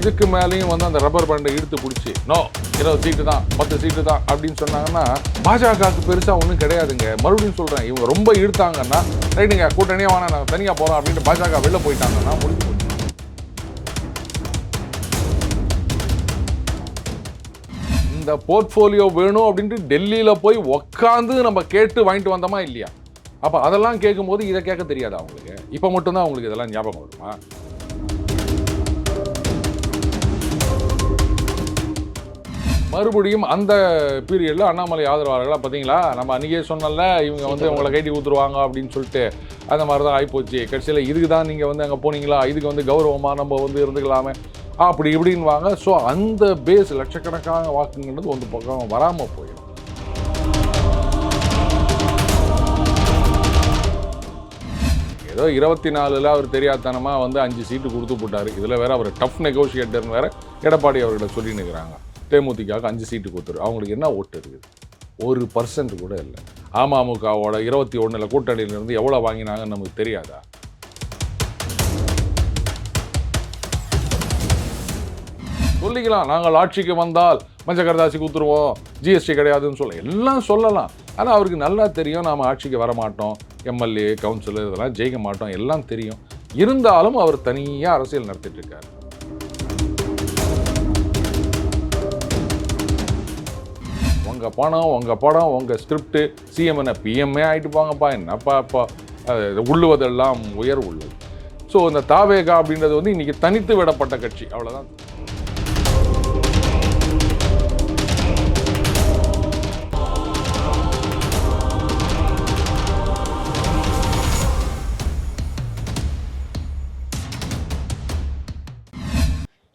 இதுக்கு மேலேயும் வந்து அந்த ரப்பர் பேண்டை இழுத்து பிடிச்சி நோ இருபது சீட்டு தான் பத்து சீட்டு தான் அப்படின்னு சொன்னாங்கன்னா பாஜகவுக்கு பெருசாக ஒன்றும் கிடையாதுங்க. மறுபடியும் சொல்கிறேன் இவங்க ரொம்ப இழுத்தாங்கன்னா ரைட்டுங்க கூட்டணியாக வேணாம் நாங்கள் தனியாக போகிறோம் அப்படின்ட்டு பாஜக வெளில போயிட்டாங்கன்னா முடிஞ்சு போச்சு. இந்த போர்ட்ஃபோலியோ வேணும் அப்படின்ட்டு டெல்லியில் போய் உக்காந்து நம்ம கேட்டு வாங்கிட்டு வந்தோமா இல்லையா? அப்போ அதெல்லாம் கேட்கும்போது இதை கேட்க தெரியாது அவங்களுக்கு இப்போ மட்டும்தான் அவங்களுக்கு இதெல்லாம் ஞாபகம் வருமா? மறுபடியும் அந்த பீரியடில் அண்ணாமலை ஆதரவாளர்களாக பார்த்தீங்களா? நம்ம அன்றைக்கே சொன்னல இவங்க வந்து உங்களை கைட்டி ஊத்துருவாங்க அப்படின்னு சொல்லிட்டு. அந்த மாதிரி தான் ஆகிப்போச்சு கடைசியில் இதுக்கு தான் நீங்கள் வந்து அங்கே போனீங்களா? இதுக்கு வந்து கௌரவமாக நம்ம வந்து இருந்துக்கலாமே. அப்படி இப்படின்னு வாங்க ஸோ அந்த பேஸ் லட்சக்கணக்கான வாக்குங்கிறது ಒಂದು பக்கம் வராமல் போயிடும். ஏதோ இருபத்தி நாலில் அவர் தெரியாதனமாக வந்து அஞ்சு சீட்டு கொடுத்து போட்டார். இதில் வேற அவர் டஃப் நெகோஷியேட்டர்னு வேற எடப்பாடி அவர்களை சொல்லின்னு இருக்கிறாங்க தேமுதிகாவுக்கு அஞ்சு சீட்டு கொடுத்துரு. அவங்களுக்கு என்ன ஓட்டு இருக்குது? ஒரு பர்சன்ட் கூட இல்லை. அமமுகவோட இருபத்தி ஒன்றில் கூட்டணியிலேருந்து எவ்வளோ வாங்கினாங்கன்னு நமக்கு தெரியாதா? சொல்லிக்கலாம். நாங்கள் ஆட்சிக்கு வந்தால் மஞ்சள் கரதாசி கொடுத்துருவோம் ஜிஎஸ்டி கிடையாதுன்னு சொல்ல எல்லாம் சொல்லலாம். ஆனால் அவருக்கு நல்லா தெரியும். நாம் ஆட்சிக்கு வர மாட்டோம் எம்எல்ஏ கவுன்சிலர் இதெல்லாம் ஜெயிக்க மாட்டோம். எல்லாம் தெரியும். இருந்தாலும் அவர் தனியாக அரசியல் நடத்திட்டு இருக்காரு. உங்கள் பணம் உங்கள் படம் உங்கள் ஸ்கிரிப்டு சிஎம் என்ன பிஎம்ஏ ஆகிட்டு போங்கப்பா என்னப்பா இப்போ? உள்ளுவதெல்லாம் உயர் உள்ளது ஸோ இந்த தாவேகா அப்படின்றது வந்து இன்னைக்கு தனித்து விடப்பட்ட கட்சி. அவ்வளோதான்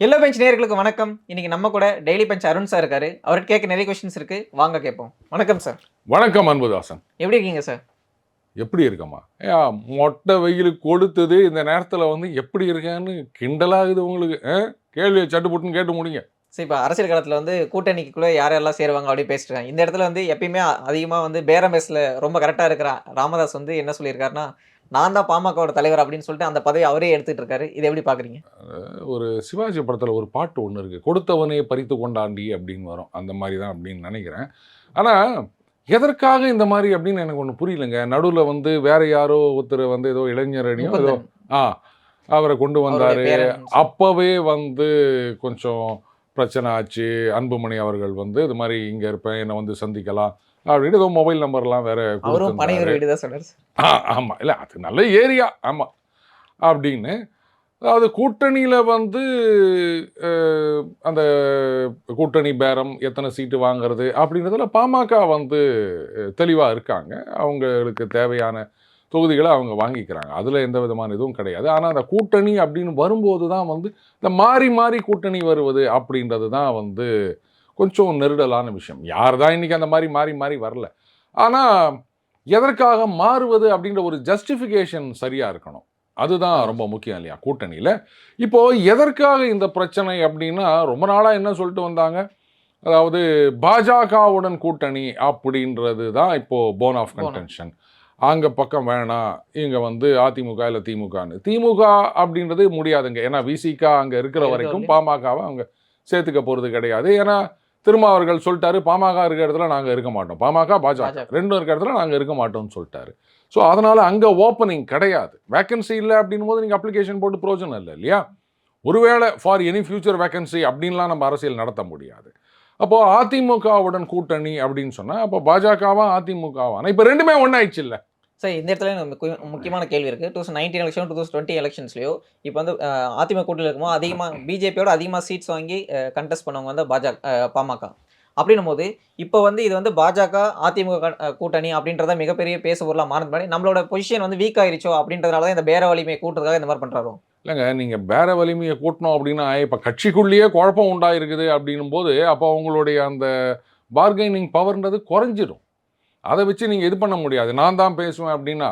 எல்லோ பெஞ்ச் நேயர்களுக்கு வணக்கம். இன்னைக்கு நம்ம கூட டெய்லி பெஞ்ச் அருண் சார் இருக்காரு. அவருக்கு கேட்க நிறைய கொஸ்டின்ஸ் இருக்கு. வாங்க கேட்போம். வணக்கம் சார் வணக்கம் அன்புதாசன். எப்படி இருக்கீங்க சார் எப்படி இருக்கம்மா? ஏ மொட்டை வெயிலுக்கு கொடுத்தது இந்த நேரத்தில் வந்து எப்படி இருக்கேன்னு கிண்டலாகுது உங்களுக்கு? கேள்வியை சட்டு புட்டுன்னு கேட்டு முடிங்க. சரி இப்போ அரசியல் காலத்தில் வந்து கூட்டணிக்குள்ளே யார் யாரெல்லாம் சேருவாங்க அப்படி பேசிட்டு இந்த இடத்துல வந்து எப்பயுமே அதிகமாக வந்து பேரம் பேசல ரொம்ப கரெக்டாக இருக்கிற ராமதாஸ் வந்து என்ன சொல்லியிருக்காருன்னா நான் தான் பாமகவோட தலைவர் அப்படின்னு சொல்லிட்டு அந்த பதவி அவரே எடுத்துட்டு இருக்காரு. இதை எப்படி பார்க்குறீங்க ஒரு சிவாஜி படத்தில் ஒரு பாட்டு ஒன்று இருக்குது கொடுத்தவனே பறித்து கொண்டாண்டி அப்படின்னு வரும். அந்த மாதிரி தான் அப்படின்னு நினைக்கிறேன். ஆனால் எதற்காக இந்த மாதிரி அப்படின்னு எனக்கு ஒன்று புரியலங்க. நடுவில் வந்து வேற யாரோ ஒருத்தர் வந்து ஏதோ இளைஞர் அணியோ ஏதோ ஆ அவரை கொண்டு வந்தார். அப்போவே வந்து கொஞ்சம் பிரச்சனை ஆச்சு. அன்புமணி அவர்கள் வந்து இது மாதிரி இங்கே இருப்பேன் என்னை வந்து சந்திக்கலாம். அப்படின்னு ஏதோ மொபைல் நம்பர்லாம் வேற அவரும். பனையூர் வீடு தான் சொன்னார். ஆ ஆமாம் இல்லை அது நல்ல ஏரியா ஆமாம் அப்படின்னு. அதாவது கூட்டணியில் வந்து அந்த கூட்டணி பேரம் எத்தனை சீட்டு வாங்குறது அப்படின்றதுல பாமக வந்து தெளிவாக இருக்காங்க. அவங்களுக்கு தேவையான தொகுதிகளை அவங்க வாங்கிக்கிறாங்க. அதில் எந்த விதமான இதுவும் கிடையாது. ஆனால் அந்த கூட்டணி அப்படின்னு வரும்போது தான் வந்து இந்த மாறி மாறி கூட்டணி வருவது அப்படின்றது தான் வந்து கொஞ்சம் நெருடலான விஷயம். யார் தான் இன்றைக்கி அந்த மாதிரி மாறி மாறி வரல. ஆனால் எதற்காக மாறுவது அப்படின்ற ஒரு ஜஸ்டிஃபிகேஷன் சரியாக இருக்கணும். அதுதான் ரொம்ப முக்கியம் இல்லையா? கூட்டணியில். இப்போ எதற்காக இந்த பிரச்சனை அப்படின்னா ரொம்ப நாளாக என்ன சொல்லிட்டு வந்தாங்க? அதாவது பாஜகவுடன் கூட்டணி அப்படின்றது தான் இப்போ போன் ஆஃப் கன்டென்ஷன் அங்கே பக்கம் வேணாம் இங்கே வந்து அதிமுக இல்லை திமுகன்னு. திமுக அப்படின்றது முடியாதுங்க. ஏன்னா விசிகா அங்கே இருக்கிற வரைக்கும். பாமகவை அவங்க சேர்த்துக்க போகிறது கிடையாது. ஏன்னா திரும்ப அவர்கள் சொல்லிட்டாரு பாமக இருக்கிற இடத்துல நாங்கள் இருக்க மாட்டோம். பாமக பாஜக. ரெண்டும் இருக்கிற இடத்துல நாங்கள் இருக்க மாட்டோம்னு சொல்லிட்டாரு. ஸோ அதனால அங்கே ஓப்பனிங் கிடையாது. வேக்கன்சி இல்லை அப்படின்னும் போது நீங்கள் அப்ளிகேஷன் போட்டு பிரோஜனம் இல்லை இல்லையா? ஒருவேளை ஃபார் எனி ஃபியூச்சர் வேக்கன்சி அப்படின்லாம் நம்ம அரசியல் நடத்த முடியாது. அப்போ அதிமுகவுடன் கூட்டணி அப்படின்னு சொன்னா அப்போ பாஜகவா அதிமுகவா இப்போ ரெண்டுமே ஒன்றாயிடுச்சு இல்லை. சார் இந்த இடத்துல எனக்கு முக்கியமான கேள்வி இருக்குது two thousand nineteen election two thousand twenty எலெக்ஷன்ஸ்லயோ இப்போ வந்து அதிமுக கூட்டணியில் இருக்கும்போது அதிகமாக பிஜேபியோட அதிகமாக சீட்ஸ் வாங்கி கண்டெஸ்ட் பண்ணவங்க வந்து பாஜக பாமக. அப்படின்னும் போது இப்போ வந்து இது வந்து பாஜக அதிமுக க- கூட்டணி அப்படின்றத மிகப்பெரிய பேச பொருளாக மாறின பண்ணி நம்மளோட பொசிஷன் வந்து வீக் ஆயிருச்சோ அப்படின்றதுனால தான் இந்த பேர வலிமையை கூட்டுறதுக்காக இந்த மாதிரி பண்ணுறோம் இல்லைங்க நீங்கள் பேர வலிமையை கூட்டணும் அப்படின்னா இப்போ கட்சிக்குள்ளேயே குழப்பம் உண்டாயிருக்குது அப்படின்னும் போது அப்போ அவங்களுடைய அந்த பார்கெனிங் பவர்ன்றது குறைஞ்சிடும் அதை வச்சு நீங்கள் இது பண்ண முடியாது. நான் தான் பேசுவேன் அப்படின்னா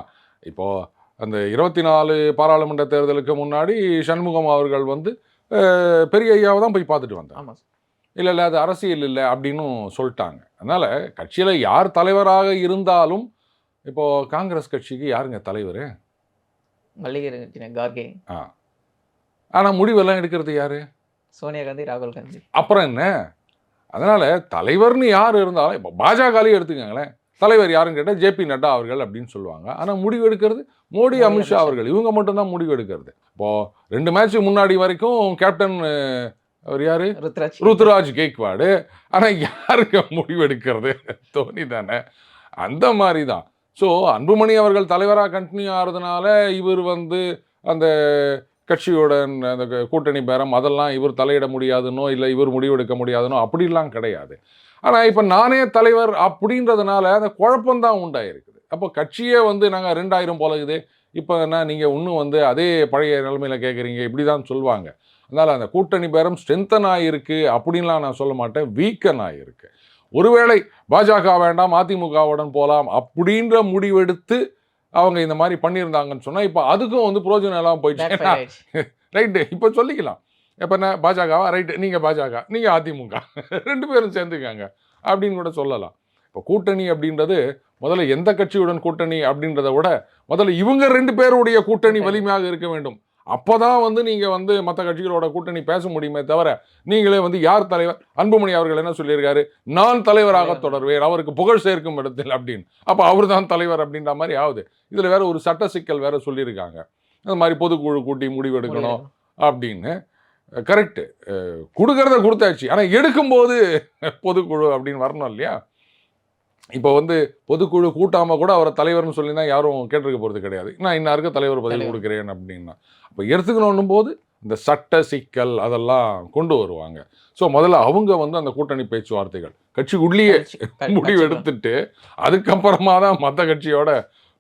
இப்போது அந்த இருபத்தி நாலு பாராளுமன்ற தேர்தலுக்கு முன்னாடி சண்முகம் அவர்கள் வந்து பெரிய ஐயாவை தான் போய் பார்த்துட்டு வந்தார். ஆமாம் இல்லை இல்லை அது அரசியல் இல்லை அப்படின்னும் சொல்லிட்டாங்க. அதனால் கட்சியில் யார் தலைவராக இருந்தாலும் இப்போது காங்கிரஸ் கட்சிக்கு யாருங்க தலைவர்? மல்லிகை கார்கே. ஆனால் முடிவெல்லாம் எடுக்கிறது யாரு? சோனியா காந்தி ராகுல் காந்தி. அப்புறம் என்ன? அதனால தலைவர்னு யார் இருந்தாலும் இப்போ பாஜகலையும் எடுத்துக்கங்களேன். தலைவர் யாருன்னு கேட்டால் ஜேபி நட்டா அவர்கள் அப்படின்னு சொல்லுவாங்க. ஆனால் முடிவு எடுக்கிறது மோடி அமித்ஷா. அவர்கள். இவங்க மட்டும்தான் முடிவு எடுக்கிறது. இப்போ ரெண்டு மேட்ச் முன்னாடி வரைக்கும் கேப்டன் அவர் யாரு? ருத்ராஜ். ருத்துராஜ் கேக்வாடு ஆனால் யாருங்க முடிவு எடுக்கிறது? தோனி தானே. அந்த மாதிரி தான் ஸோ அன்புமணி அவர்கள் தலைவராக கண்டினியூ ஆகிறதுனால இவர் வந்து அந்த கட்சியோட அந்த கூட்டணி பேரம் அதெல்லாம் இவர் தலையிட முடியாதுன்னோ இல்லை இவர் முடிவெடுக்க முடியாதுன்னோ அப்படிலாம் கிடையாது. ஆனால் இப்போ நானே தலைவர் அப்படின்றதுனால அந்த குழப்பம்தான் உண்டாயிருக்குது. அப்போ கட்சியே வந்து நாங்கள் ரெண்டாயிரம் போலகுது இப்போ என்ன நீங்கள் இன்னும் வந்து அதே பழைய நிலைமையில் கேட்குறீங்க இப்படி தான் சொல்லுவாங்க அதனால் அந்த கூட்டணி பேரம் ஸ்ட்ரென்தன் ஆகிருக்கு அப்படின்லாம் நான் சொல்ல மாட்டேன். வீக்கன் ஆகிருக்கு ஒருவேளை பாஜக வேண்டாம் அதிமுகவுடன் போகலாம் அப்படின்ற முடிவெடுத்து அவங்க இந்த மாதிரி பண்ணியிருந்தாங்கன்னு சொன்னால் இப்போ அதுக்கும் வந்து பிரோஜனம் எல்லாம் போயிடுச்சு. ரைட்டு இப்போ சொல்லிக்கலாம். இப்போ என்ன பாஜகவா? ரைட்டு நீங்கள் பாஜக நீங்கள் அதிமுக. ரெண்டு பேரும் சேர்ந்துக்காங்க. அப்படின்னு கூட சொல்லலாம். இப்போ கூட்டணி அப்படின்றது முதல்ல எந்த கட்சியுடன் கூட்டணி அப்படின்றத விட முதல்ல இவங்க ரெண்டு பேருடைய கூட்டணி. வலிமையாக இருக்க வேண்டும். அப்பதான் வந்து நீங்க வந்து மற்ற கட்சிகளோட கூட்டணி பேச முடியுமே தவிர நீங்களே வந்து யார் தலைவர்? அன்புமணி அவர்கள் என்ன சொல்லியிருக்காரு? நான் தலைவராக தலைவர். தொடர்வேன். அவருக்கு புகழ் சேர்க்கும் இடத்தில் அப்படின்னு. அப்ப அவர் தான் தலைவர் அப்படின்ற மாதிரி ஆகுது. இதுல வேற ஒரு சட்ட சிக்கல் வேற சொல்லியிருக்காங்க. அந்த மாதிரி பொதுக்குழு கூட்டி முடிவெடுக்கணும் அப்படின்னு. கரெக்டு கொடுக்கறத கொடுத்தாச்சு. ஆனால் எடுக்கும்போது பொதுக்குழு அப்படின்னு வரணும் இல்லையா? இப்போ வந்து பொதுக்குழு கூட்டாம கூட அவரை தலைவர்னு சொல்லி தான் யாரும் கேட்டிருக்க போகிறது கிடையாது. நான் இன்னாருக்கு தலைவர் பதவி தலைவர். கொடுக்குறேன் அப்படின்னா. அப்போ எடுத்துக்கணும் போது இந்த சட்ட சிக்கல் அதெல்லாம் கொண்டு வருவாங்க. ஸோ முதல்ல அவங்க வந்து அந்த கூட்டணி பேச்சுவார்த்தைகள் கட்சிக்குள்ளேயே முடிவு எடுத்துட்டு அதுக்கப்புறமா தான் மற்ற கட்சியோட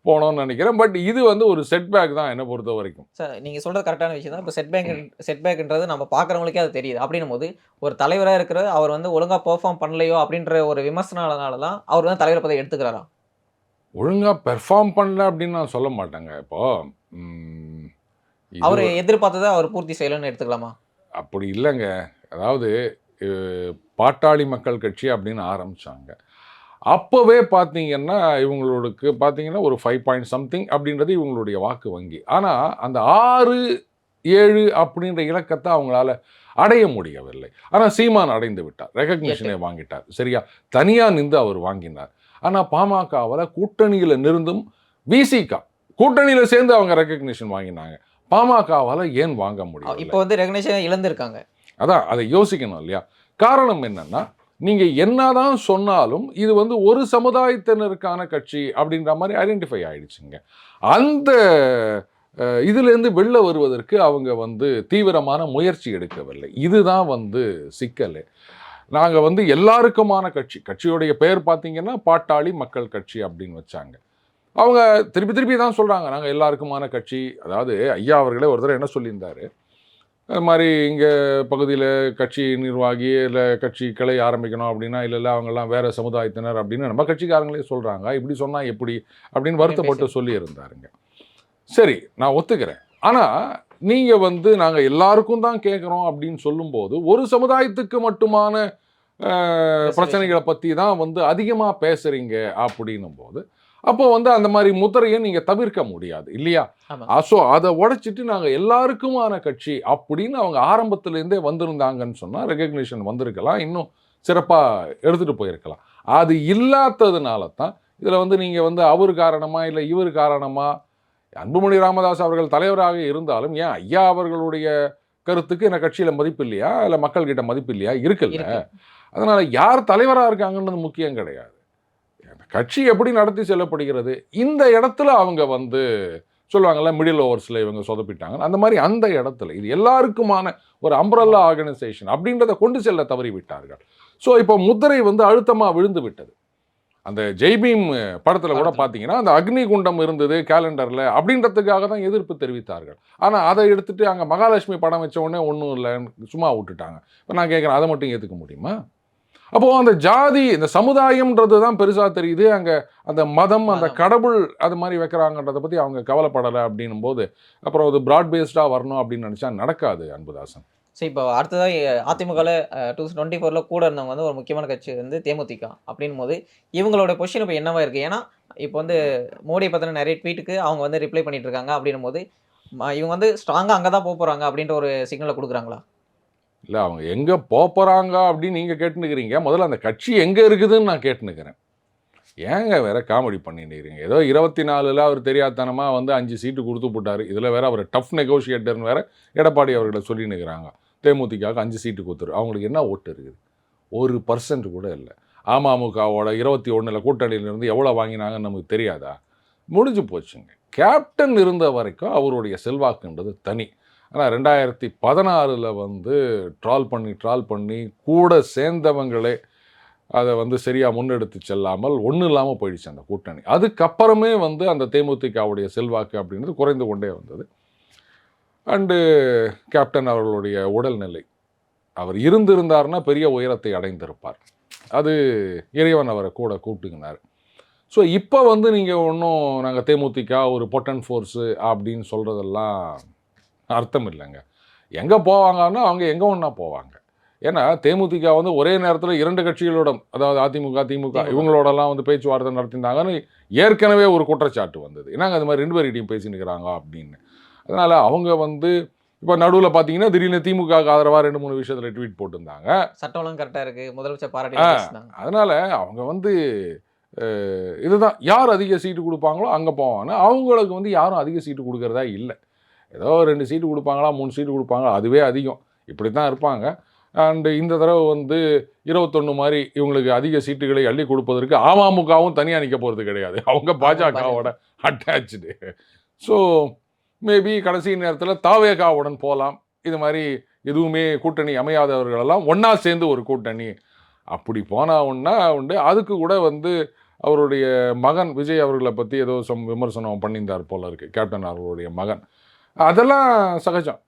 போனோம்னு நினைக்கிறேன். பட் இது வந்து ஒரு செட்பேக் தான் என்னை பொறுத்த வரைக்கும். சார் நீங்க சொல்றது கரெக்டான விஷயம் தான். இப்போ செட்பேக் செட்பேக்ன்றது நம்ம பார்க்குறவங்களுக்கே அது தெரியுது. அப்படின்னும் போது ஒரு தலைவராக இருக்கிற அவர் வந்து ஒழுங்கா பெர்ஃபார்ம் பண்ணலையோ அப்படின்ற ஒரு விமர்சனால தான் அவர் வந்து தலைவர் பதவி எடுத்துக்கிறாரா? ஒழுங்கா பெர்ஃபார்ம் பண்ணல அப்படின்னு நான் சொல்ல மாட்டேங்க. இப்போ ம், இது அவர் எதிர்பார்த்ததை அவர் பூர்த்தி செய்யலன்னு எடுத்துக்கலாமா? அப்படி இல்லைங்க. அதாவது பாட்டாளி மக்கள் கட்சி அப்படின்னு ஆரம்பிச்சாங்க. அப்போவே பார்த்தீங்கன்னா இவங்களுக்கு பார்த்தீங்கன்னா ஒரு ஃபைவ் பாயிண்ட் சம்திங் அப்படின்றது இவங்களுடைய வாக்கு வங்கி. ஆனால் அந்த ஆறு ஏழு அப்படின்ற இலக்கத்தை அவங்களால அடைய முடியவில்லை. ஆனால் சீமான் அடைந்து விட்டார். ரெகக்னிஷனை வாங்கிட்டார். சரியா? தனியாக நின்று அவர் வாங்கினார். ஆனால் பாமகவில் கூட்டணியில் நிருந்தும் விசிகா கூட்டணியில் சேர்ந்து அவங்க ரெகக்னிஷன் வாங்கினாங்க. பாமகவால் ஏன் வாங்க முடியும் இப்போ வந்து ரெகனேஷன் இழந்திருக்காங்க. அதான் அதை யோசிக்கணும் இல்லையா? காரணம் என்னன்னா நீங்கள் என்னதான் சொன்னாலும் இது வந்து ஒரு சமுதாயத்தினருக்கான கட்சி அப்படின்ற மாதிரி ஐடென்டிஃபை ஆயிடுச்சுங்க. அந்த இதுலேருந்து வெளில வருவதற்கு அவங்க வந்து தீவிரமான முயற்சி எடுக்கவில்லை. இதுதான் வந்து சிக்கல். நாங்கள் வந்து எல்லாருக்குமான கட்சி கட்சியுடைய பெயர் பார்த்தீங்கன்னா பாட்டாளி மக்கள் கட்சி அப்படின்னு வச்சாங்க. அவங்க திருப்பி திருப்பி தான் சொல்கிறாங்க நாங்கள் எல்லாருக்குமான கட்சி. அதாவது ஐயா அவர்களே ஒரு தடவை என்ன சொல்லியிருந்தாரு? அது மாதிரி இங்கே பகுதியில் கட்சி நிர்வாகி இல்லை கட்சி கிளை ஆரம்பிக்கணும் அப்படின்னா இல்லை இல்லை அவங்கெல்லாம் வேறு சமுதாயத்தினர் அப்படின்னு நம்ம கட்சிக்காரங்களே சொல்கிறாங்க இப்படி சொன்னால் எப்படி? அப்படின்னு வருத்தப்பட்டு சொல்லியிருந்தாருங்க. சரி நான் ஒத்துக்கிறேன். ஆனால் நீங்கள் வந்து நாங்கள் எல்லாருக்கும் தான் கேட்குறோம் அப்படின்னு சொல்லும்போது ஒரு சமுதாயத்துக்கு மட்டுமான பிரச்சனைகளை பற்றி தான் வந்து அதிகமாக பேசுகிறீங்க அப்படின்னும் போது அப்போ வந்து அந்த மாதிரி முத்திரையை நீங்கள் தவிர்க்க முடியாது இல்லையா? ஸோ அதை உடைச்சிட்டு நாங்கள் எல்லாருக்குமான கட்சி அப்படின்னு அவங்க ஆரம்பத்துலேருந்தே வந்திருந்தாங்கன்னு சொன்னால் ரெகக்னிஷன் வந்திருக்கலாம் இன்னும் சிறப்பாக எடுத்துகிட்டு போயிருக்கலாம். அது இல்லாததுனால தான் இதில் வந்து நீங்கள் வந்து அவர் காரணமா இல்லை இவர் காரணமா அன்புமணி ராமதாஸ் அவர்கள் தலைவராக இருந்தாலும் ஏன் ஐயா அவர்களுடைய கருத்துக்கு என்ன கட்சியில் மதிப்பு இல்லையா? இல்லை மக்கள்கிட்ட மதிப்பு இல்லையா? இருக்குல்ல இருக்கு. அதனால யார் தலைவராக இருக்காங்கன்றது முக்கியம் கிடையாது. கட்சி எப்படி நடத்தி செல்லப்படுகிறது? இந்த இடத்துல அவங்க வந்து சொல்லுவாங்கல்ல மிடில் ஓவர்ஸில் இவங்க சொதப்பிட்டாங்க. அந்த மாதிரி அந்த இடத்துல இது எல்லாருக்குமான ஒரு அம்ப்ரல்லா ஆர்கனைசேஷன் அப்படின்றத கொண்டு செல்ல தவறி விட்டார்கள். ஸோ இப்போ முத்திரை வந்து அழுத்தமாக விழுந்து விட்டது. அந்த ஜெய்பீம் படத்தில் கூட. பார்த்தீங்கன்னா அந்த அக்னி குண்டம் இருந்தது கேலண்டரில் அப்படின்றதுக்காக தான் எதிர்ப்பு தெரிவித்தார்கள். ஆனால் அதை எடுத்துட்டு அங்கே மகாலட்சுமி படம் வச்ச உடனே ஒன்றும் இல்லைன்னு சும்மா விட்டுட்டாங்க. இப்போ நான் கேட்குறேன் அதை மட்டும் ஏற்றுக்க முடியுமா? அப்போது அந்த ஜாதி இந்த சமுதாயம்ன்றது தான் பெருசாக தெரியுது. அங்கே அந்த மதம் அந்த. கடவுள் அது மாதிரி வைக்கிறாங்கன்றதை பற்றி அவங்க கவலைப்படலை அப்படின்னும் போது அப்புறம் அது ப்ராட் பேஸ்டாக வரணும் அப்படின்னு நினச்சா நடக்காது அன்புதாசன். சரி இப்போ அடுத்ததாக அதிமுகவில் டூ தௌசண்ட் டுவெண்ட்டி ஃபோரில் கூட இருந்தவங்க வந்து ஒரு முக்கியமான கட்சி வந்து தேமுதிக அப்படின்னும் போது இவங்களோட பொசிஷன் இப்போ என்னவா இருக்குது ஏன்னா இப்போ வந்து மோடியை பற்றின நிறைய ட்வீட்டுக்கு அவங்க வந்து ரிப்ளை பண்ணிட்டு இருக்காங்க அப்படின்னும் போது இவங்க வந்து ஸ்ட்ராங்காக அங்கே தான் போக போகிறாங்க அப்படின்ற ஒரு சிக்னலை கொடுக்குறாங்களா? இல்லை அவங்க எங்கே போகிறாங்க அப்படின்னு நீங்கள் கேட்டுனுக்கிறீங்க முதல்ல அந்த கட்சி எங்கே இருக்குதுன்னு நான் கேட்டுனுக்கிறேன் ஏங்க வேற காமெடி பண்ணிட்டுக்கிறீங்க ஏதோ இருபத்தி நாலில் அவர் தெரியாதனமாக வந்து அஞ்சு சீட்டு கொடுத்து போட்டார். இதில் வேற அவர் டஃப் நெகோஷியேட்டர்னு வேற எடப்பாடி அவர்களை சொல்லினுக்கிறாங்க தேமுதிகாவுக்கு அஞ்சு சீட்டு கொடுத்துரு. அவங்களுக்கு என்ன ஓட்டு இருக்குது? ஒரு பர்சன்ட் கூட இல்லை. அமமுகவோட இருபத்தி ஒன்றில் கூட்டணியிலிருந்து எவ்வளோ வாங்கினாங்கன்னு நமக்கு தெரியாதா? முடிஞ்சு போச்சுங்க. கேப்டன் இருந்த வரைக்கும் அவருடைய செல்வாக்குன்றது தனி. ஆனால் ரெண்டாயிரத்தி பதினாறில் வந்து ட்ரால் பண்ணி ட்ரால் பண்ணி கூட சேர்ந்தவங்களே அதை வந்து சரியாக முன்னெடுத்து செல்லாமல் ஒன்றும் இல்லாமல் போயிடுச்சு அந்த கூட்டணி. அதுக்கப்புறமே வந்து அந்த தேமுதிகவுடைய செல்வாக்கு அப்படின்றது குறைந்து கொண்டே வந்தது. அண்டு கேப்டன் அவர்களுடைய உடல்நிலை. அவர் இருந்திருந்தார்னா பெரிய உயரத்தை அடைந்திருப்பார். அது இறைவன் அவரை கூட கூப்பிட்டுக்கினார். ஸோ இப்போ வந்து நீங்கள் ஒன்றும் நாங்கள் தேமுதிக ஒரு பொட்டன் ஃபோர்ஸு அப்படின்னு சொல்கிறதெல்லாம் அர்த்தம் இல்லைங்க எங்கே போவாங்கன்னா அவங்க எங்கே ஒன்றா போவாங்க. ஏன்னா தேமுதிக வந்து ஒரே நேரத்தில் இரண்டு கட்சிகளோட அதாவது அதிமுக திமுக. இவங்களோடலாம் வந்து பேச்சுவார்த்தை நடத்தியிருந்தாங்கன்னு ஏற்கனவே ஒரு குற்றச்சாட்டு வந்தது. என்னங்க அது மாதிரி ரெண்டு பேர்கிட்டையும் பேசினுக்கிறாங்க அப்படின்னு. அதனால் அவங்க வந்து இப்போ நடுவில் பார்த்தீங்கன்னா திடீர்னு திமுக ஆதரவாக ரெண்டு மூணு விஷயத்தில் ட்வீட் போட்டிருந்தாங்க. சட்டம்லாம் கரெக்டா இருக்கு. முதலமைச்சர் பாராட்டி. அதனால அவங்க வந்து இதுதான். யார் அதிக சீட்டு கொடுப்பாங்களோ அங்கே போவாங்க. அவங்களுக்கு வந்து யாரும் அதிக சீட்டு கொடுக்கறதா இல்லை. ஏதோ ரெண்டு சீட்டு கொடுப்பாங்களா மூணு சீட்டு கொடுப்பாங்களா அதுவே அதிகம். இப்படி தான் இருப்பாங்க. அண்டு இந்த தடவை வந்து இருபத்தொன்று மாதிரி இவங்களுக்கு அதிக சீட்டுகளை அள்ளி கொடுப்பதற்கு அமமுகவும் தனியாக நிற்க போகிறது கிடையாது. அவங்க பாஜகவோட அட்டாச்சு ஸோ மேபி கடைசி நேரத்தில் தாவேகாவுடன் போகலாம் இது மாதிரி எதுவுமே கூட்டணி அமையாதவர்களெல்லாம் ஒன்றா சேர்ந்து ஒரு கூட்டணி. அப்படி போனா ஒன்றா உண்டு. அதுக்கு கூட வந்து அவருடைய மகன் விஜய் அவர்களை பற்றி ஏதோ சம் விமர்சனம் பண்ணியிருந்தார் போல இருக்கு. கேப்டன் அவர்களுடைய மகன். அதெல்லாம் சகஜம்.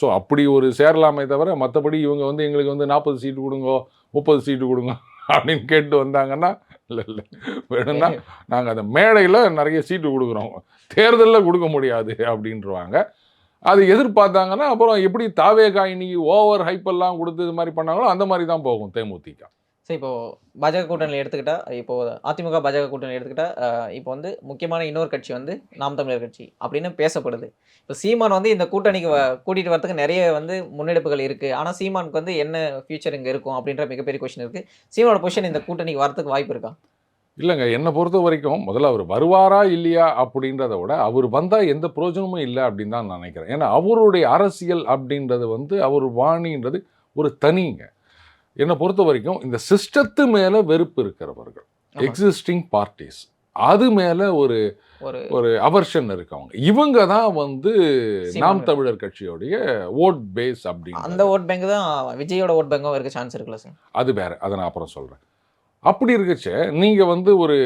ஸோ அப்படி ஒரு சேரலாமே தவிர மற்றபடி இவங்க வந்து எங்களுக்கு வந்து நாற்பது சீட்டு கொடுங்கோ முப்பது சீட்டு கொடுங்க அப்படின்னு கேட்டு வந்தாங்கன்னா இல்லை இல்லை. வேணும்னா நாங்கள் அந்த மேடையில் நிறைய சீட்டு கொடுக்குறோம். தேர்தலில் கொடுக்க முடியாது அப்படின்றவாங்க. அது எதிர்பார்த்தாங்கன்னா அப்புறம் எப்படி தாவேகா இன்னைக்கு ஓவர் ஹைப்பெல்லாம் கொடுத்து இது மாதிரி பண்ணாங்களோ அந்த மாதிரி தான் போகும் தேமுதிக. சரி இப்போ பாஜக கூட்டணியில் எடுத்துக்கிட்டா இப்போ அதிமுக பாஜக கூட்டணி எடுத்துக்கிட்டா இப்போ வந்து முக்கியமான இன்னொரு கட்சி வந்து நாம் தமிழர் கட்சி அப்படின்னு பேசப்படுது. இப்போ சீமான் வந்து இந்த கூட்டணிக்கு வ- வரதுக்கு நிறைய வந்து முன்னெடுப்புகள் இருக்குது ஆனால் சீமானுக்கு வந்து என்ன ஃபியூச்சர் இங்கே இருக்கும் அப்படின்ற மிகப்பெரிய கொஷின் இருக்குது சீமானோட பொசிஷன் இந்த கூட்டணிக்கு வரத்துக்கு வாய்ப்பு இருக்கா? இல்லைங்க என்னை பொறுத்த வரைக்கும் முதல்ல அவர் வருவாரா இல்லையா அப்படின்றத விட அவர் வந்தால் எந்த பிரயோஜனமும் இல்லை அப்படின்னு தான் நான் நினைக்கிறேன். ஏன்னா அவருடைய அரசியல் அப்படின்றது வந்து அவர் வாணின்றது ஒரு தனிங்க. என்னை பொறுத்த வரைக்கும் இந்த சிஸ்டத்து மேலே வெறுப்பு இருக்கிறவர்கள். எக்ஸிஸ்டிங் பார்ட்டிஸ் அது மேலே ஒரு ஒரு அவர்ஷன் இருக்கவங்க. இவங்க தான் வந்து நாம் தமிழர் கட்சியோடைய ஓட் பேஸ் அந்த அப்படின்னு ஓட் பேங்க் தான் விஜயோட ஓட் பேங்கும் இருக்க சான்ஸ் இருக்குல்ல சார்? அது வேற. அதை நான் அப்புறம் சொல்கிறேன் அப்படி இருக்கச்ச நீங்கள் வந்து ஒரு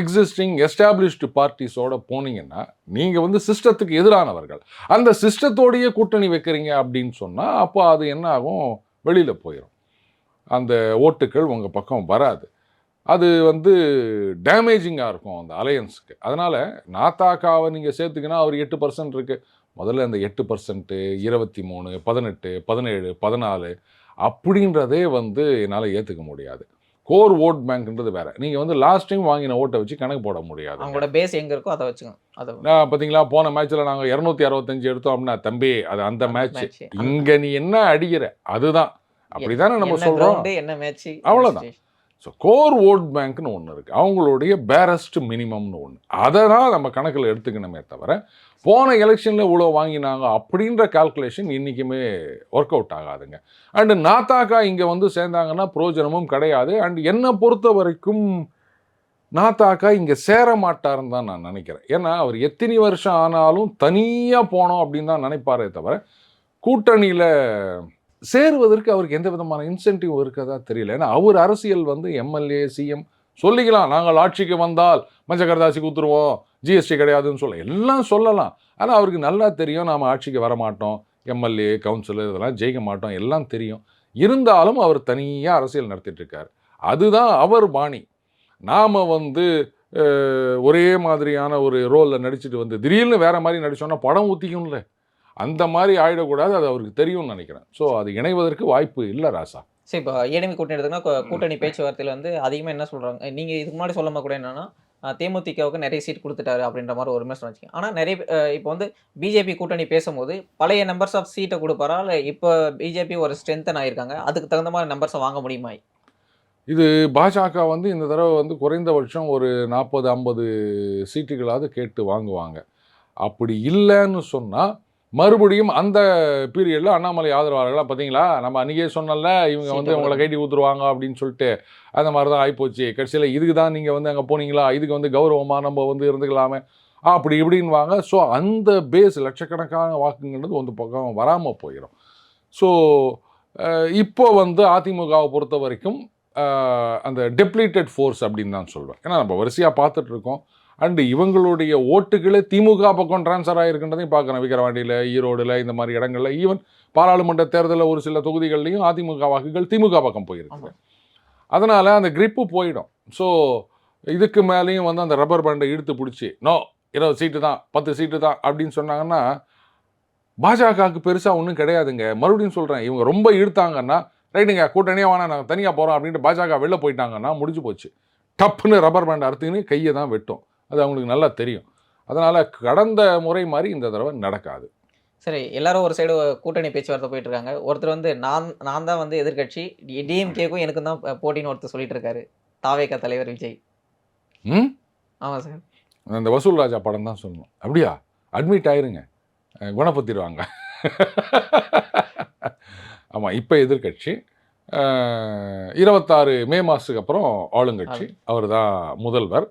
எக்ஸிஸ்டிங் எஸ்டாப்ளிஷ்டு பார்ட்டிஸோட போனீங்கன்னா நீங்கள் வந்து சிஸ்டத்துக்கு எதிரானவர்கள். அந்த சிஸ்டத்தோடையே கூட்டணி வைக்கிறீங்க அப்படின்னு சொன்னால் அப்போ அது என்ன ஆகும்? வெளியில் போயிடும் அந்த ஓட்டுகள் உங்கள் பக்கம் வராது. அது வந்து டேமேஜிங்காக இருக்கும் அந்த அலையன்ஸுக்கு அதனால் நாத்தாக்காவை நீங்கள் சேர்த்துக்கினா அவர் எட்டு பர்சன்ட் இருக்குது முதல்ல அந்த எட்டு பர்சன்ட்டு இருபத்தி மூணு பதினெட்டு பதினேழு பதினாலு அப்படின்றதே வந்து என்னால் ஏற்றுக்க முடியாது. கோர் ஓட் பேங்க்ன்றது வேற. நீங்கள் வந்து லாஸ்ட் டைம் வாங்கின ஓட்டை வச்சு கணக்கு போட முடியாது. அவங்களோட பேஸ் எங்க இருக்கோ அதை வச்சுக்கோங்க அதை நான் பார்த்தீங்களா போன மேட்ச்சில் நாங்கள் இரநூத்தி அறுபத்தஞ்சு எடுத்தோம் அப்படின்னா தம்பி அது அந்த மேட்ச். இங்கே நீ என்ன அடிக்கிற? அதுதான். அப்படிதானே நம்ம ground, என்ன மேட்ச் அவ்வளவுதான். ஸோ கோர் ஓட் பேங்க்னு ஒன்று இருக்குது அவங்களுடைய பேரஸ்ட் மினிமம்னு ஒன்று அதை தான் நம்ம கணக்கில் எடுத்துக்கணுமே தவிர போன எலெக்ஷனில் இவ்வளோ வாங்கினாங்க அப்படின்ற கால்குலேஷன் இன்றைக்குமே ஒர்க் அவுட் ஆகாதுங்க. அண்டு நாத்தாக்கா இங்கே வந்து சேர்ந்தாங்கன்னா பிரயோஜனமும் கிடையாது. அண்ட் என்னை பொறுத்த வரைக்கும் நாத்தாக்கா இங்கே சேர மாட்டாருன்னு தான் நான் நினைக்கிறேன். ஏன்னா அவர் எத்தனை வருஷம் ஆனாலும் தனியாக போனோம் அப்படின்னு தான் நினைப்பாரே தவிர கூட்டணியில் சேருவதற்கு அவருக்கு எந்த விதமான இன்சென்டிவ் இருக்கதா தெரியல. ஏன்னா அவர் அரசியல் வந்து எம்எல்ஏ சிஎம் சொல்லிக்கலாம். நாங்கள் ஆட்சிக்கு வந்தால் மஞ்சள் கரதாசி ஜிஎஸ்டி கிடையாதுன்னு சொல்ல எல்லாம் சொல்லலாம். ஆனால் அவருக்கு நல்லா தெரியும். நாம் ஆட்சிக்கு வர மாட்டோம் எம்எல்ஏ கவுன்சிலர் இதெல்லாம் ஜெயிக்க மாட்டோம். எல்லாம் தெரியும். இருந்தாலும் அவர் தனியாக அரசியல் நடத்திட்டுருக்கார். அதுதான் அவர் பாணி. நாம் வந்து ஒரே மாதிரியான ஒரு ரோலில் நடிச்சிட்டு வந்து திடீர்னு வேற மாதிரி நடிச்சோன்னா படம் ஊற்றிக்கும்ல அந்த மாதிரி ஆயிடக்கூடாது அது அவருக்கு தெரியும்னு நினைக்கிறேன். ஸோ அது இணைவதற்கு வாய்ப்பு இல்லை ராசா. சரி இப்போ ஏடிஎம் கூட்டணி எடுத்தோம்னா கூட்டணி பேச்சுவார்த்தையில் வந்து அதிகமாக என்ன சொல்கிறாங்க நீங்கள் இதுக்கு முன்னாடி சொல்லும் கூட என்னன்னா தேமுதிகவுக்கு நிறைய சீட் கொடுத்துட்டாரு அப்படின்ற மாதிரி ஒரு விமர்சனம் வச்சுக்கோங்க. ஆனால் நிறைய இப்போ வந்து பிஜேபி கூட்டணி பேசும்போது பழைய நம்பர்ஸ் ஆஃப் சீட்டை கொடுப்பாரா? இல்லை இப்போ பிஜேபி ஒரு ஸ்ட்ரென்த்தன் ஆயிருக்காங்க அதுக்கு தகுந்த மாதிரி நம்பர்ஸை வாங்க முடியுமா? இது பாஜக வந்து இந்த தடவை வந்து குறைந்தபட்சம் ஒரு நாற்பது ஐம்பது சீட்டுகளாவது கேட்டு வாங்குவாங்க. அப்படி இல்லைன்னு சொன்னால் மறுபடியும் அந்த பீரியடில் அண்ணாமலை ஆதரவாளர்களாக பார்த்தீங்களா நம்ம அன்றைக்கே சொன்னல இவங்க வந்து உங்களை கைட்டி ஊத்துருவாங்க அப்படின்னு சொல்லிட்டு அந்த மாதிரி தான் ஆகிப்போச்சு கடைசியில் இதுக்கு தான் நீங்கள் வந்து அங்கே போனீங்களா? இதுக்கு வந்து கௌரவமாக நம்ம வந்து இருந்துக்கலாமே? அப்படி இப்படின்வாங்க ஸோ அந்த பேஸ் லட்சக்கணக்கான வாக்குங்கிறது ಒಂದು பக்கம் வராமல் போயிடும் ஸோ இப்போ வந்து அதிமுகவை பொறுத்த வரைக்கும் அந்த டெப்ளீட்டட் ஃபோர்ஸ் அப்படின்னு தான் சொல்வேன். ஏன்னா நம்ம வரிசையாக பார்த்துட்டு இருக்கோம். அண்டு இவங்களுடைய ஓட்டுகளே திமுக பக்கம் ட்ரான்ஸ்ஃபர் ஆகிருக்கின்றதையும் பார்க்குறோம். விக்கிரவாண்டியில் ஈரோடில் இந்த மாதிரி இடங்கள்ல ஈவன் பாராளுமன்ற தேர்தலில் ஒரு சில தொகுதிகள்லையும் அதிமுக வாக்குகள் திமுக பக்கம் போயிருக்கு. அதனால் அந்த grip போயிடும். ஸோ இதுக்கு மேலேயும் வந்து அந்த ரப்பர் பேண்டை இழுத்து பிடிச்சி நோ இருபது சீட்டு தான் பத்து சீட்டு தான் அப்படின்னு சொன்னாங்கன்னா பாஜகவுக்கு பெருசாக ஒன்றும் கிடையாதுங்க. மறுபடியும் சொல்கிறேன் இவங்க ரொம்ப இழுத்தாங்கன்னா ரைட்டுங்க கூட்டணியே வேணாம் நாங்கள் தனியாக போகிறோம் அப்படின்ட்டு பாஜக வெளில போயிட்டாங்கன்னா முடிஞ்சு போச்சு. டப்புன்னு ரப்பர் பேண்ட் அறுத்துக்கின்னு கையை தான் வெட்டும். அது அவங்களுக்கு நல்லா தெரியும். அதனால் கடந்த முறை மாதிரி இந்த தடவை நடக்காது. சரி எல்லாரும் ஒரு சைடு கூட்டணி பேச்சுவார்த்தை போயிட்டு இருக்காங்க ஒருத்தர் வந்து நான் நான் தான் வந்து எதிர்க்கட்சி டிஎம்கேக்கும் எனக்கும் தான் போட்டின்னு ஒருத்தர் சொல்லிட்டு இருக்காரு. தாவேகா தலைவர் விஜய். ம்? ஆமாம் சார். அந்த வசூல் ராஜா படம் தான் சொல்லணும். அப்படியா? அட்மிட் ஆயிருங்க. குணப்படுத்திடுவாங்க ஆமாம் இப்போ எதிர்க்கட்சி. அஹ் இருபத்தாறு மே மாதத்துக்கு அப்புறம் ஆளுங்கட்சி. அவர் தான் முதல்வர்.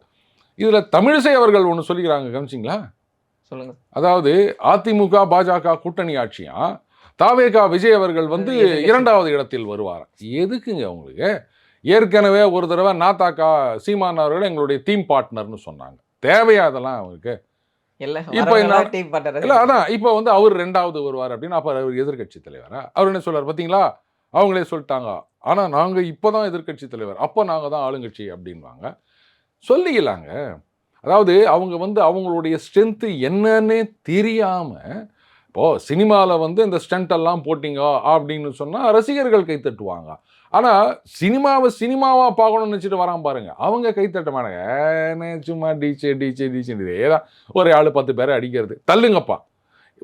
இதில் தமிழிசை அவர்கள் ஒன்று சொல்லிக்கிறாங்க கவனிச்சிங்களா? சொல்லுங்க. அதாவது அதிமுக பாஜக கூட்டணி ஆட்சியா? தாவேகா விஜய் அவர்கள் வந்து. இரண்டாவது இடத்தில் வருவார்? எதுக்குங்க உங்களுக்கு? ஏற்கனவே ஒரு தடவை நாத்தாக்கா சீமான் அவர்கள் எங்களுடைய டீம் பார்ட்னர்னு சொன்னாங்க. தேவையா அதெல்லாம் அவருக்கு? இப்ப இல்ல அதான் இப்போ வந்து அவர் ரெண்டாவது வருவார் அப்படின்னு அப்ப அவர் எதிர்க்கட்சி தலைவரா? அவர் என்ன சொல்றாரு பாத்தீங்களா? அவங்களே சொல்லிட்டாங்க. ஆனா நாங்க இப்பதான் எதிர்க்கட்சி தலைவர். அப்போ நாங்க தான் ஆளுங்கட்சி அப்படின்வாங்க சொல்லிக்கலாங்க. அதாவது அவங்க வந்து அவங்களுடைய ஸ்ட்ரென்த்து என்னன்னே தெரியாம இப்போ சினிமாவில் வந்து இந்த ஸ்டண்ட் எல்லாம் போட்டிங்க அப்படின்னு சொன்னா ரசிகர்கள் கை தட்டுவாங்க. ஆனா சினிமாவை சினிமாவா பார்க்கணும்னு நினச்சிட்டு வரான் பாருங்க. அவங்க கை தட்ட மாட்டாங்க. "ஏன்னு சும்மா டீச்சே டீச்சே டீச்சே ஏதான் ஒரு ஆளு பத்து பேரை அடிக்கிறது. தள்ளுங்கப்பா.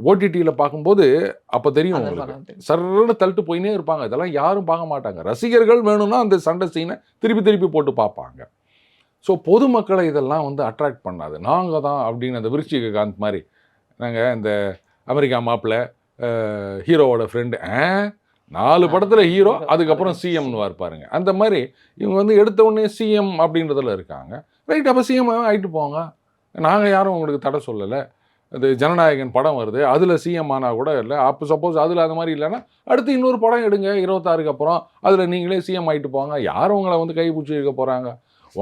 ஓடிடியில் பார்க்கும்போது அப்போ தெரியும் உங்களுக்கு. சர்ன்னு தள்ளிட்டு போயினே இருப்பாங்க. இதெல்லாம் யாரும் பார்க்க மாட்டாங்க. ரசிகர்கள் வேணும்னா அந்த சண்டை சீனை திருப்பி திருப்பி போட்டு பார்ப்பாங்க. ஸோ பொதுமக்களை இதெல்லாம் வந்து அட்ராக்ட் பண்ணாது. நாங்கள் தான் அப்படின்னு அந்த விருச்சிக காந்த் மாதிரி. நாங்கள் இந்த அமெரிக்கா மாப்பிள்ளை ஹீரோவோட ஃப்ரெண்டு நாலு படத்தில் ஹீரோ அதுக்கப்புறம் சிஎம்னு பாருங்க. அந்த மாதிரி இவங்க வந்து எடுத்த உடனே சிஎம் அப்படின்றதுல இருக்காங்க. ரைட் அப்போ சிஎம் ஆகிட்டு போங்க நாங்கள் யாரும் உங்களுக்கு தடை சொல்லலை. அது ஜனநாயகன் படம் வருது. அதில் சிஎம் ஆனால் கூட இல்லை. அப்போ சப்போஸ் அதில் அந்த மாதிரி இல்லைன்னா அடுத்து இன்னொரு படம் எடுங்க இருபத்தாறுக்கு அப்புறம் அதில் நீங்களே சிஎம் ஆகிட்டு போங்க யார் உங்களை வந்து கை பிடிச்சி இருக்க போகிறாங்க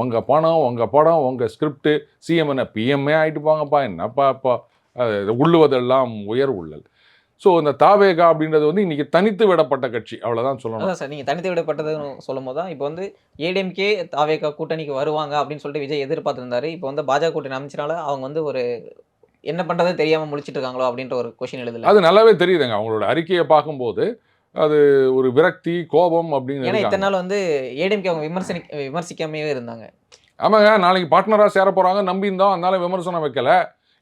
உங்கள் பணம் உங்கள் படம் உங்கள் ஸ்கிரிப்ட் சிஎம் என்ன பிஎம்ஏ ஆகிட்டு போங்கப்பா. என்னப்பா இப்போ? உள்ளுவதெல்லாம் உயர் உள்ளல். ஸோ இந்த தாவேகா அப்படின்றது வந்து இன்னைக்கு தனித்து விடப்பட்ட கட்சி. அவ்வளோதான் சொல்லணும். சார் நீங்க தனித்து விடப்பட்டதுன்னு சொல்லும் போது தான் இப்போ வந்து ஏடிஎம்கே தாவேகா கூட்டணிக்கு வருவாங்க அப்படின்னு சொல்லிட்டு விஜய் எதிர்பார்த்திருந்தாரு. இப்போ வந்து பாஜக கூட்டணி அமைச்சனால அவங்க வந்து ஒரு என்ன பண்றது தெரியாம முழிச்சிட்டு இருக்காங்களோ அப்படின்ற ஒரு கொஸ்டின் எழுதல. அது நல்லாவே தெரியுதுங்க. அவங்களோட அறிக்கையை பார்க்கும்போது அது ஒரு விரக்தி கோபம் அப்படின்னு ஏன்னா. இத்தனை நாள் வந்து ஏடிஎம்கே அவங்க விமர்சனி விமர்சிக்காமையே இருந்தாங்க. ஆமாங்க நாளைக்கு பார்ட்னராக சேர போகிறாங்க நம்பியிருந்தோம் அதனால விமர்சனம் வைக்கல.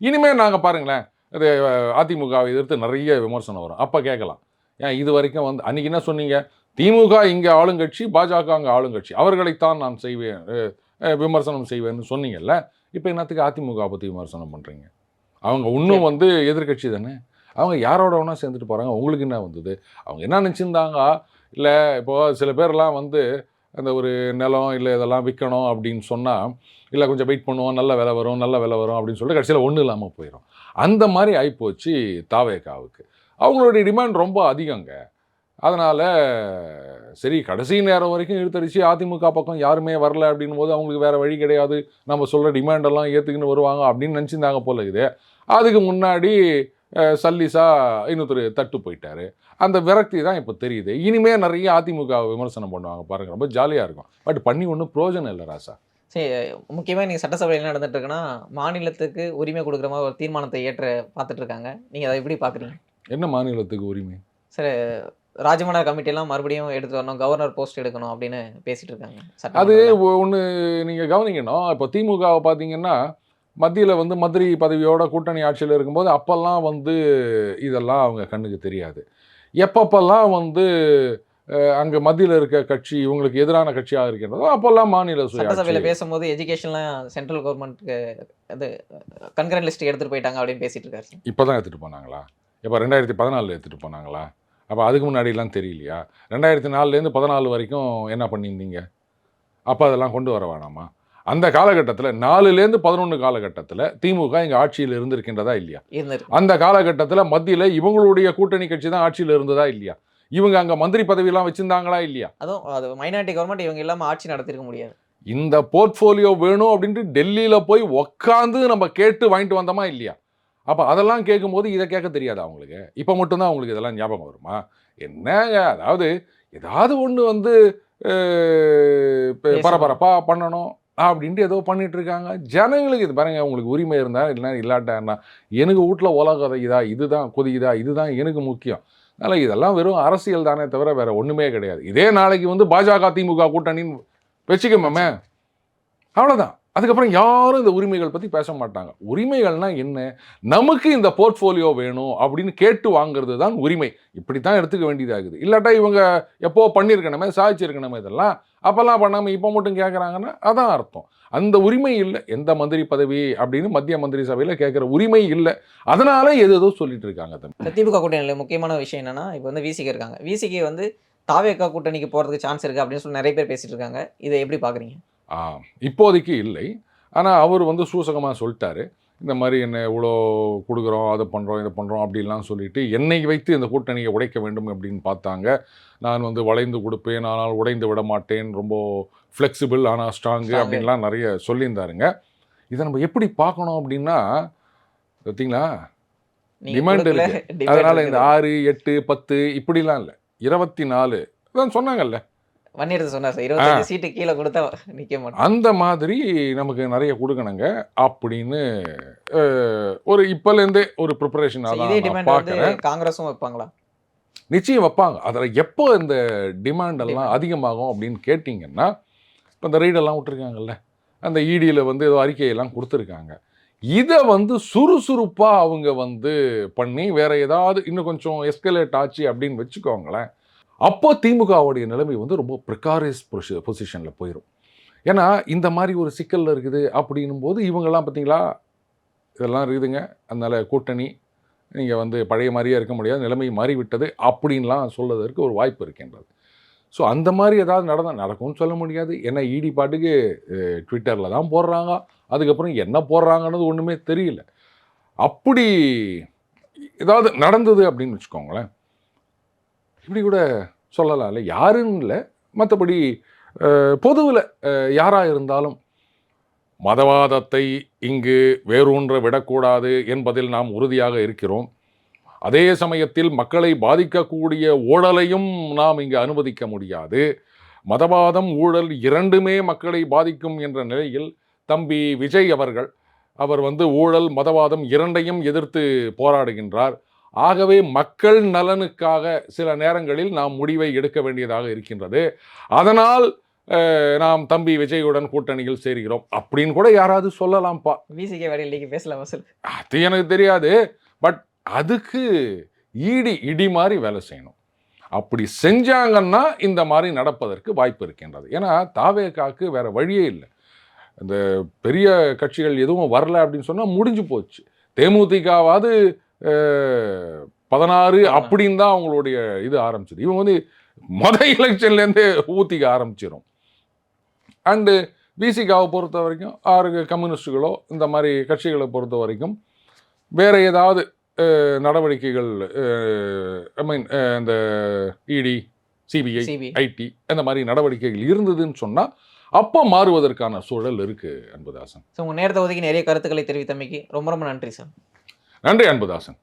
இனிமே நாங்கள் பாருங்களேன் இது அதிமுகவை எதிர்த்து நிறைய விமர்சனம் வரும். அப்போ கேட்கலாம். ஏன் இது வரைக்கும் வந்து அன்னைக்கு என்ன சொன்னீங்க? திமுக இங்கே ஆளுங்கட்சி பாஜக அங்கே ஆளுங்கட்சி. அவர்களைத்தான் நான் செய்வேன் விமர்சனம் செய்வேன்னு சொன்னீங்கல்ல இப்போ என்னத்துக்கு அதிமுக பற்றி விமர்சனம் பண்ணுறீங்க அவங்க இன்னும் வந்து எதிர்க்கட்சி தானே? அவங்க யாரோட வேணால் சேர்ந்துட்டு போகிறாங்க உங்களுக்கு என்ன வந்தது? அவங்க என்ன நினச்சிருந்தாங்க? இல்லை இப்போ சில பேர்லாம் வந்து அந்த ஒரு நிலம் இல்லை இதெல்லாம் விற்கணும் அப்படின்னு சொன்னால் இல்லை கொஞ்சம் வெயிட் பண்ணுவோம். நல்ல விலை வரும் நல்ல விலை வரும் அப்படின்னு சொல்லிட்டு கடைசியில் ஒன்றும் இல்லாமல் போயிடும் அந்த மாதிரி ஆகிப்போச்சு தாவேக்காவுக்கு. அவங்களுடைய டிமாண்ட் ரொம்ப அதிகங்க. அதனால் சரி கடைசி நேரம் வரைக்கும் இழுத்தடிச்சு அதிமுக பக்கம் யாருமே வரல அப்படின் போது அவங்களுக்கு வேறு வழி கிடையாது. நம்ம சொல்கிற டிமாண்டெல்லாம் ஏற்றுக்கின்னு வருவாங்க அப்படின்னு நினச்சிருந்தாங்க போல இது அதுக்கு முன்னாடி சல்லிசா இன்னொருத்தர் தட்டு போயிட்டாரு. அந்த விரக்தி தான் இப்போ தெரியுது. இனிமே நிறைய அதிமுக விமர்சனம் பண்ணுவாங்க பாருங்க. ரொம்ப ஜாலியாக இருக்கும். பட் பண்ணி ஒன்றும் பிரயோஜனம் இல்லை ராசா. சரி முக்கியமாக நீங்கள் சட்டசபையில் என்ன நடந்துட்டு இருக்குன்னா மாநிலத்துக்கு உரிமை கொடுக்குற மாதிரி ஒரு தீர்மானத்தை ஏற்ற பார்த்துட்டு இருக்காங்க. நீங்கள் அதை எப்படி பார்க்குறீங்க? என்ன மாநிலத்துக்கு உரிமை? சரி ராஜமன்னா கமிட்டி எல்லாம் மறுபடியும் எடுத்து வரணும் கவர்னர் போஸ்ட் எடுக்கணும் அப்படின்னு பேசிட்டு இருக்காங்க அது. ஒன்று நீங்கள் கவனிக்கணும். இப்போ திமுகவை பார்த்தீங்கன்னா மத்தியில் வந்து மந்திரி பதவியோட கூட்டணி ஆட்சியில் இருக்கும்போது அப்போல்லாம் வந்து இதெல்லாம் அவங்க கண்ணுக்கு தெரியாது. எப்பப்பெல்லாம் வந்து அங்கே மத்தியில் இருக்க கட்சி இவங்களுக்கு எதிரான கட்சியாக இருக்கின்றதோ அப்போல்லாம் மாநில சட்டசபையில பேசும்போது எஜுகேஷன்லாம் சென்ட்ரல் கவர்மெண்ட்டுக்கு அது கன்கரண்ட் லிஸ்ட் எடுத்துட்டு போயிட்டாங்க அப்படின்னு பேசிட்டு இருக்காரு. இப்போ தான் எடுத்துகிட்டு போனாங்களா? இப்போ ரெண்டாயிரத்தி பதினாலில் எடுத்துகிட்டு போனாங்களா? அப்போ அதுக்கு முன்னாடிலாம் தெரியலையா? ரெண்டாயிரத்தி நாலுலேருந்து பதினாலு வரைக்கும் என்ன பண்ணியிருந்தீங்க? அப்போ அதெல்லாம் கொண்டு வர வேணாமா? அந்த காலகட்டத்தில் நாலுலேருந்து பதினொன்று காலகட்டத்தில் திமுக இங்கே ஆட்சியில் இருந்திருக்கின்றதா இல்லையா? அந்த காலகட்டத்தில் மத்தியில் இவங்களுடைய கூட்டணி கட்சி தான் ஆட்சியில் இருந்ததா இல்லையா? இவங்க அங்கே மந்திரி பதவியெல்லாம் வச்சிருந்தாங்களா இல்லையா? அதுவும் அது மைனாரிட்டி கவர்மெண்ட் இவங்க இல்லாம ஆட்சி நடத்திருக்க முடியாது. இந்த போர்ட்ஃபோலியோ வேணும் அப்படின்ட்டு டெல்லியில் போய் உக்காந்து நம்ம கேட்டு வாங்கிட்டு வந்தோமா இல்லையா? அப்போ அதெல்லாம் கேட்கும்போது இதை கேட்க தெரியாது அவங்களுக்கு? இப்போ மட்டும்தான் அவங்களுக்கு இதெல்லாம் ஞாபகம் வருமா? என்னங்க அதாவது ஏதாவது ஒன்று வந்து. பரபரப்பாக பண்ணணும். அப்படின்ட்டு ஏதோ பண்ணிட்டு இருக்காங்க ஜனங்களுக்கு இது பாருங்க உங்களுக்கு உரிமை இருந்தால் இல்லைனா இல்லாட்டா எனக்கு வீட்டில் உலக கதைக்குதா இதுதான் கொதிக்குதா இதுதான் எனக்கு முக்கியம். அதனால் இதெல்லாம் வெறும் அரசியல் தானே தவிர வேற ஒன்றுமே கிடையாது. இதே நாளைக்கு வந்து பாஜக திமுக கூட்டணின்னு வச்சுக்கோமே. அவ்வளோதான் அதுக்கப்புறம் யாரும் இந்த உரிமைகள் பற்றி பேச மாட்டாங்க. உரிமைகள்னா என்ன? நமக்கு இந்த போர்ட்ஃபோலியோ வேணும் அப்படின்னு கேட்டு வாங்குறது தான் உரிமை. இப்படி தான் எடுத்துக்க வேண்டியதாகுது. இல்லாட்டா இவங்க எப்போ பண்ணியிருக்கணுமே சாதிச்சிருக்கணுமே இதெல்லாம் அப்போல்லாம் பண்ணாமல் இப்போ மட்டும் கேட்குறாங்கன்னா அதான் அர்த்தம். அந்த உரிமை இல்லை. எந்த மந்திரி பதவி அப்படின்னு மத்திய மந்திரி சபையில் கேட்குற உரிமை இல்லை. அதனால எது ஏதோ சொல்லிட்டு இருக்காங்க தம்பி திமுக கூட்டணியில் முக்கியமான விஷயம் என்னன்னா இப்போ வந்து விசிகே இருக்காங்க. விசிகே வந்து தாவேக்கா கூட்டணிக்கு போறதுக்கு சான்ஸ் இருக்கு அப்படின்னு சொல்லி நிறைய பேர் பேசிட்டு இருக்காங்க. இதை எப்படி பாக்குறீங்க? ஆ, இப்போதைக்கு இல்லை. ஆனால் அவர் வந்து சூசகமாக சொல்லிட்டாரு. இந்த மாதிரி என்ன இவ்வளோ கொடுக்குறோம் அதை பண்ணுறோம் இதை பண்ணுறோம் அப்படிலாம் சொல்லிட்டு என்னை வைத்து இந்த கூட்டணியை உடைக்க வேண்டும் அப்படின்னு பார்த்தாங்க நான் வந்து வளைந்து கொடுப்பேன் ஆனால் உடைந்து விட மாட்டேன் ரொம்ப ஃப்ளெக்சிபிள் ஆனால் ஸ்ட்ராங்கு. அப்படின்லாம் நிறைய சொல்லியிருந்தாருங்க இதை நம்ம எப்படி பார்க்கணும் அப்படின்னா பார்த்தீங்களா கொடுக்கல, இருக்கு. அதனால் இந்த. ஆறு எட்டு பத்து இப்படிலாம் இல்லை இருபத்தி நாலு அதான் சொன்னாங்கல்ல வன்னியரசு சொன்னார் சார் இருபத்தஞ்சு சீட்டு கீழே கொடுத்தா நிக்க மாட்டோம். அந்த மாதிரி நமக்கு நிறைய கொடுக்கணுங்க. அப்படின்னு ஒரு இப்போலேருந்தே ஒரு ப்ரிப்பரேஷன் பார்க்குறேன். காங்கிரஸும் வைப்பாங்களா? நிச்சயம் வைப்பாங்க. அதில் எப்போ இந்த டிமாண்ட் எல்லாம். அதிகமாகும் அப்படின்னு கேட்டிங்கன்னா இப்போ இந்த ரெய்டெல்லாம் விட்டுருக்காங்கல்ல. அந்த இடியில் வந்து ஏதோ அறிக்கையெல்லாம் கொடுத்துருக்காங்க. இதை வந்து சுறுசுறுப்பாக அவங்க வந்து பண்ணி வேற ஏதாவது இன்னும் கொஞ்சம் எஸ்கலேட் ஆச்சு அப்படின்னு வச்சுக்கோங்களேன். அப்போ திமுகவுடைய நிலைமை வந்து ரொம்ப ப்ரிகாரியஸ் பொசிஷனில் போயிடும் ஏன்னா இந்த மாதிரி ஒரு சிக்கலில் இருக்குது அப்படின்னும் போது இவங்கெல்லாம் பார்த்தீங்களா இதெல்லாம் இருக்குதுங்க. அதனால் கூட்டணி நீங்கள் வந்து பழைய மாதிரியே இருக்க முடியாது நிலைமை மாறிவிட்டது அப்படின்லாம் சொல்வதற்கு ஒரு வாய்ப்பு இருக்கின்றது. ஸோ அந்த மாதிரி ஏதாவது நடந்தால் நடக்கும்னு சொல்ல முடியாது. ஏன்னா இடி பாட்டுக்கு ட்விட்டரில் தான் போடுறாங்க. அதுக்கப்புறம் என்ன போடுறாங்கன்னு ஒன்றுமே தெரியல. அப்படி ஏதாவது நடந்தது அப்படின்னு வச்சுக்கோங்களேன். இப்படி கூட சொல்லலாம். இல்லை யாருன்னு இல்லை. மற்றபடி பொதுவில் யாராக இருந்தாலும் மதவாதத்தை இங்கு வேரூன்ற விடக்கூடாது என்பதில் நாம் உறுதியாக இருக்கிறோம். அதே சமயத்தில் மக்களை பாதிக்கக்கூடிய ஊழலையும் நாம் இங்கு அனுமதிக்க முடியாது. மதவாதம் ஊழல் இரண்டுமே மக்களை பாதிக்கும் என்ற நிலையில் தம்பி விஜய் அவர்கள் அவர் வந்து ஊழல் மதவாதம் இரண்டையும் எதிர்த்து போராடுகின்றார். ஆகவே மக்கள் நலனுக்காக சில நேரங்களில் நாம் முடிவை எடுக்க வேண்டியதாக இருக்கின்றது. அதனால் நாம் தம்பி விஜயுடன் கூட்டணியில் சேர்கிறோம் அப்படின்னு கூட யாராவது சொல்லலாம்ப்பா. விசிகே வேற இன்னைக்கு பேசலாமா சார் அது எனக்கு தெரியாது. பட் அதுக்கு ஈடி இடி மாதிரி வேலை செய்யணும். அப்படி செஞ்சாங்கன்னா இந்த மாதிரி நடப்பதற்கு வாய்ப்பு இருக்கின்றது. ஏன்னா தாவேக்காக்கு வேற வழியே இல்லை. இந்த பெரிய கட்சிகள் எதுவும் வரல அப்படின்னு சொன்னால் முடிஞ்சு போச்சு. தேமுதிகவாவது பதினாறு அப்படின்னு தான் அவங்களுடைய இது ஆரம்பிச்சது. இவங்க வந்து மொத எலெக்ஷன்லேருந்தே ஊத்திக்க ஆரம்பிச்சிடும் அண்டு பிசிகாவை பொறுத்த வரைக்கும் ஆறு கம்யூனிஸ்டுகளோ இந்த மாதிரி கட்சிகளை பொறுத்த வரைக்கும் வேற ஏதாவது நடவடிக்கைகள் ஐ மீன் இந்த இடி சிபிஐ சிபி ஐடி அந்த மாதிரி நடவடிக்கைகள் இருந்ததுன்னு சொன்னால் அப்போ மாறுவதற்கான சூழல் இருக்கு அன்புதாசன். ஸோ உங்க நேரத்தை ஒதுக்கி நிறைய கருத்துக்களை தெரிவித்தமைக்கு ரொம்ப ரொம்ப நன்றி சார். நன்றி அன்புதாசன்.